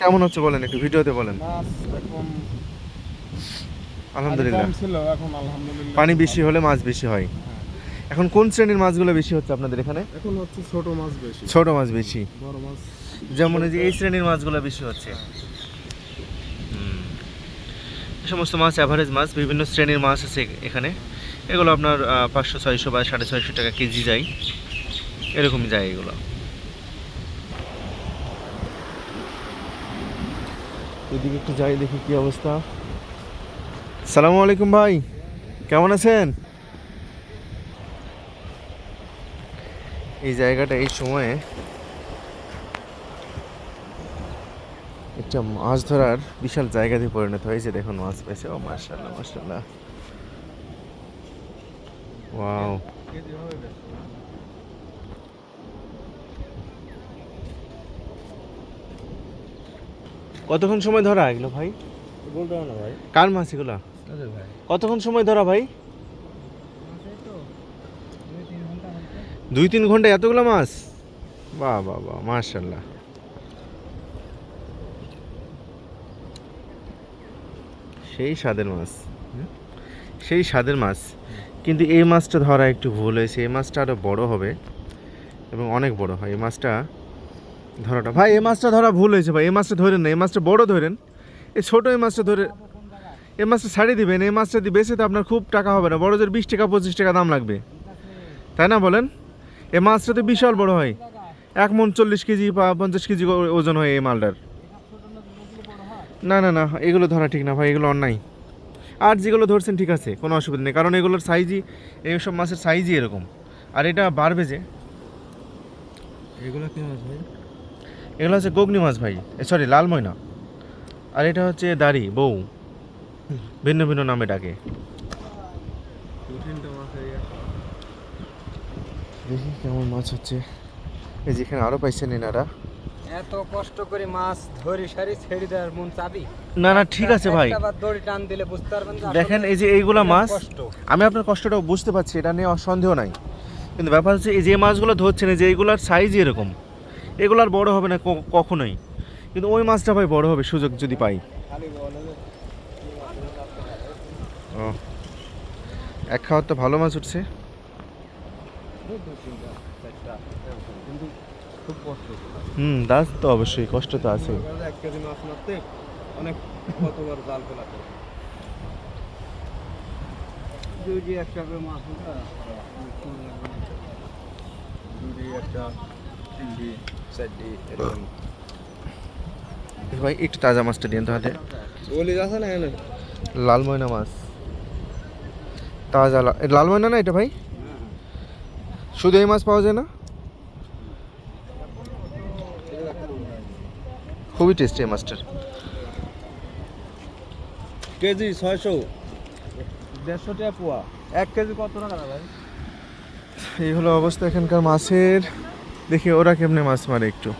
কেমন হচ্ছে বলেন একটু ভিডিওতে বলেন। আলহামদুলিল্লাহ। ছিল এখন আলহামদুলিল্লাহ পানি বেশি হলে মাছ বেশি হয়। এখন কোন শ্রেণির মাছগুলো বেশি হচ্ছে আপনাদের এখানে? এখন হচ্ছে ছোট মাছ বেশি। ছোট মাছ বেশি। বড় মাছ যেমন এই যে এই শ্রেণির মাছগুলো বেশি হচ্ছে। হুম। সমস্ত মাছ অ্যাভারেজ মাছ বিভিন্ন শ্রেণির মাছ আছে এখানে। এগুলো আপনার পাঁচশো ছয়শো বা সাড়ে ছয়শো টাকা কেজি যায়। এরকমই যায় এগুলো। এদিকে একটু যাই, দেখি কি অবস্থা। সালামু আলাইকুম ভাই, কেমন আছেন? এই জায়গাটা এই সময়ে একটা মাছ ধরার বিশাল জায়গাতে পরিণত হয়েছে, দেখুন মাছ পেয়েছে। ও মার্শাল্লাহ মার্শাল্লাহ ওয়াও কেজি হবে বেশ কতক্ষণ সময় ধরা এগুলো ভাই? বলতে না ভাই। কার মাছ এগুলো? ভাই। কতক্ষণ সময় ধরা ভাই? দুই তিন ঘণ্টা এতগুলো মাছ? বাহ বাহ বাহ মার্শাল্লাহ সেই স্বাদের মাছ। সেই স্বাদের মাছ। কিন্তু এই মাছটা ধরা একটু ভুল হয়েছে। এই মাছটা আরও বড় হবে এবং অনেক বড় হয়। এই মাছটা ধরাটা। ভাই, এই মাছটা ধরা ভুল হয়েছে ভাই, এই মাছটা ধরেন না, এই মাছটা বড় ধরেন। এই ছোটো এই মাছটা ধরে, এই মাছটা ছাড়িয়ে দিবেন, এই মাছটা দিয়ে বেশি তো আপনার খুব টাকা হবে না, বড় জোর বিশ টাকা, পঁচিশ টাকা দাম লাগবে। তাই না বলেন? এই মাছটা তো বিশাল বড় হয়। এক মন চল্লিশ কেজি বা পঞ্চাশ কেজি ওজন হয় এই মালটার। না না না, এগুলো ধরা ঠিক না ভাই, এগুলো অন্যায়। আর যেগুলো ধরছেন ঠিক আছে, কোনো অসুবিধা নেই, কারণ এগুলোর সাইজই এইসব মাছের সাইজই এরকম। আর এটা বাড়বে যে। এগুলো কি মাছ ভাই? এগুলো হচ্ছে গগ্নি মাছ ভাই। সরি লাল ময়না। আর এটা হচ্ছে দাড়ি বউ। ভিন্ন ভিন্ন নামে ডাকে। দেখি কেমন মাছ হচ্ছে। এই যেখানে আরও পাইছেন এনারা। এত কষ্ট করে মাছ ধরি সারি ছেড়ে দেওয়ার মন চাবি? না না ঠিক আছে ভাই। দড়ি টান দিলে বুঝতে পারবেন দেখেন এই যে এইগুলা মাছ আমি আপনার কষ্টটা বুঝতে পারছি এটা নিয়ে সন্দেহ নাই। কিন্তু ব্যাপার হচ্ছে এই যে মাছগুলো ধরছেন যে এইগুলার সাইজ এরকম। এগুলো আর বড় হবে না কখনোই। কিন্তু ওই মাছটা ভাই বড় হবে, সুযোগ যদি পাই। ও। এক খাওয়ার তো ভালো মাছ উঠছে। হুম, দাস তো অবশ্যই, কষ্ট তো আছে মাছ একটা এরকম ভাই একটু তাজা মাছটা দিন তো হাতে। বলি আছে না এখানে? লাল ময়না মাছ। তাজা লাল ময়না না এটা ভাই? শুধু এই মাছ পাওয়া যায় না? খুবই টেস্টি এই মাছটার। কেজি ছয়শো। দেড়শো টাকা পোয়া। এক কেজি কত টাকা ভাই? এই হলো অবস্থা এখানকার মাছের। দেখি ওরা কেমনে মাছ মারে একটু